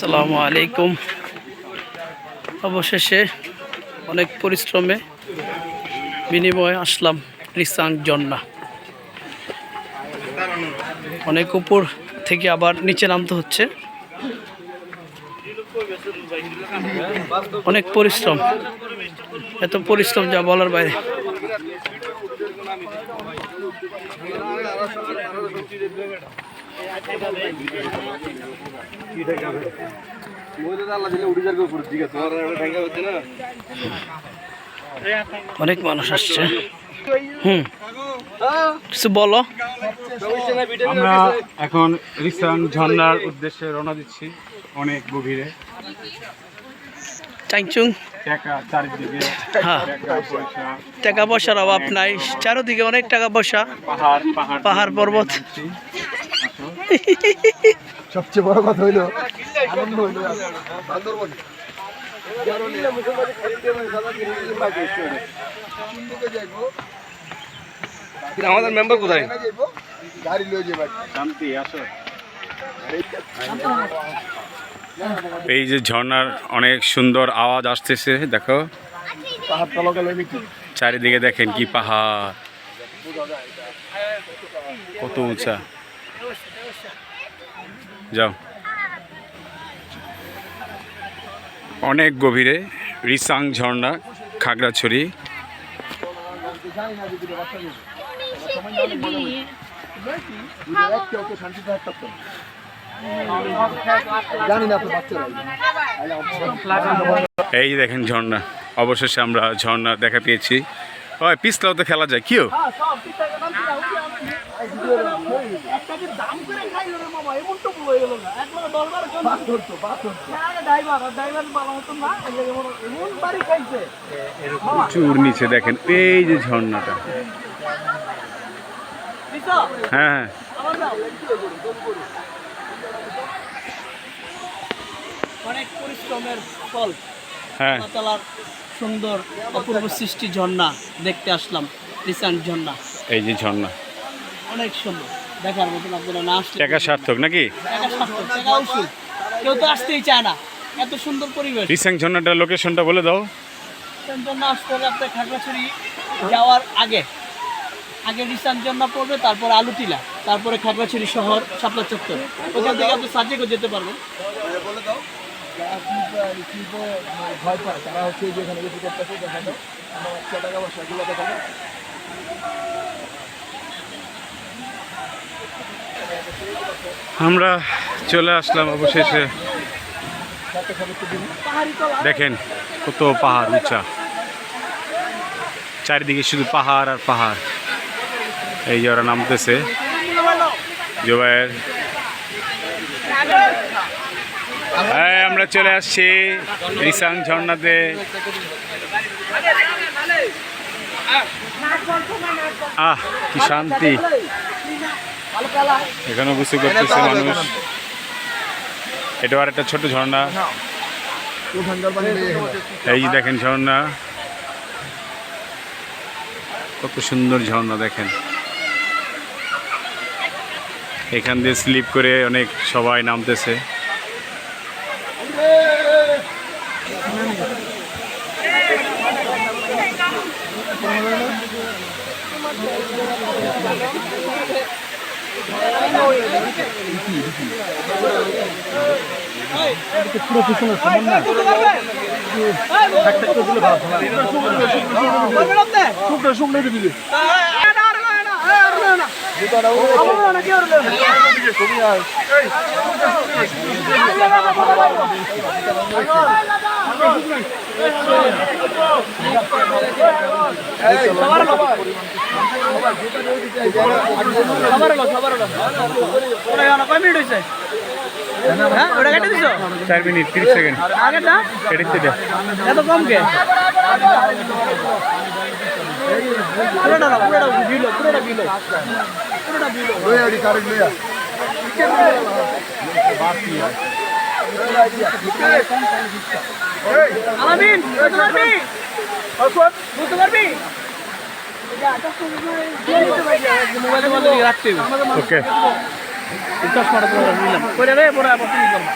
আসসালামু আলাইকুম। অবশেষে অনেক পরিশ্রমে বিনিময়ে আসলাম রিসাং জন্না। অনেক উপর থেকে আবার নিচে নামতে হচ্ছে। অনেক পরিশ্রম। এত পরিশ্রম যা বলার বাইরে। অনেক মানুষ আসছে। হুম। কিছু বলো। আমরা এখন রিসাং ঝর্ণার উদ্দেশ্যে রওনা দিচ্ছি অনেক গভীরে। টাকা হ্যাঁ। টাকা পয়সার অভাব নাই। চারোদিকে অনেক টাকা পয়সা। পাহাড় পাহাড় পর্বত। সবচেয়ে বড় কথা হইল আনন্দ হইল। বান্দরবন আমাদের মেম্বার কোথায়? গাড়ি লয়ে যাবে শান্তি আসো এই যে ঝর্ণার অনেক সুন্দর আওয়াজ আসতেছে দেখো। চারিদিকে দেখেন কি পাহাড়। কত উঁচা। যাও। অনেক গভীরে রিসাং ঝর্ণা খাগড়াছড়ি। এই দেখেন ঝর্ণা অবশেষে আমরা ঝর্ণা দেখা পেয়েছি। হয় পিছলাও তো খেলা যায়। কিও? প্রচুর নিচে দেখেন এই যে ঝর্ণাটা। হ্যাঁ হ্যাঁ। অনেক পরিশ্রমের ফল। হ্যাঁ। সুন্দর অপূর্ব সৃষ্টি ঝর্ণা দেখতে আসলাম রিসান্ট ঝর্ণা। এই যে ঝর্ণা। অনেক সুন্দর দেখার মতন আপনারা না আসলে টাকা সার্থক নাকি? টাকা সার্থক, টাকা। কেউ তো আসতেই চায় না এত সুন্দর পরিবেশ। রিসাং ঝর্ণাটার লোকেশনটা বলে দাও। জন্য আসতে হলে আপনার খাগড়াছড়ি যাওয়ার আগে আগে রিসান জন্য পড়বে তারপর আলুটিলা তারপরে খাগড়াছড়ি শহর শাপলা চত্বর। ওখান থেকে আপনি সাজেকও যেতে পারবেন। আমার চলে আসলাম অবশেষে। দেখেন কত পাহাড়, উঁচা। চারিদিকে শুধু পাহাড় আর পাহাড়। এই যে ওরা নামতেছে। জোবাইয়ের হ্যাঁ আমরা চলে আসছি রিসাং ঝর্ণাতে। আহ, কি শান্তি। এখানেও গোসল করতেছে মানুষ। এটা আর একটা ছোট ঝর্ণা। এখানে। এই দেখেন ঝর্ণা। কত সুন্দর ঝর্ণা দেখেন। এখান দিয়ে স্লিপ করে অনেক সবাই নামতেছে। শুকনো শুকনো দিয়ে দিবি কয় মিনিট হয়েছে হ্যাঁ ওটা কেটে দিছো চার মিনিট তিরিশ সেকেন্ড। আগেটা এত কম কে? পুরোটা পুরোটা বিলো পুরোটা বিলো। পুরোটা বিলো। লইয়া আলামিন বুঝতে পারবি? বুঝতে পারবি? ওকে চশমাটা তোমার নিলাম করে রে পরে আবার তুমি করবা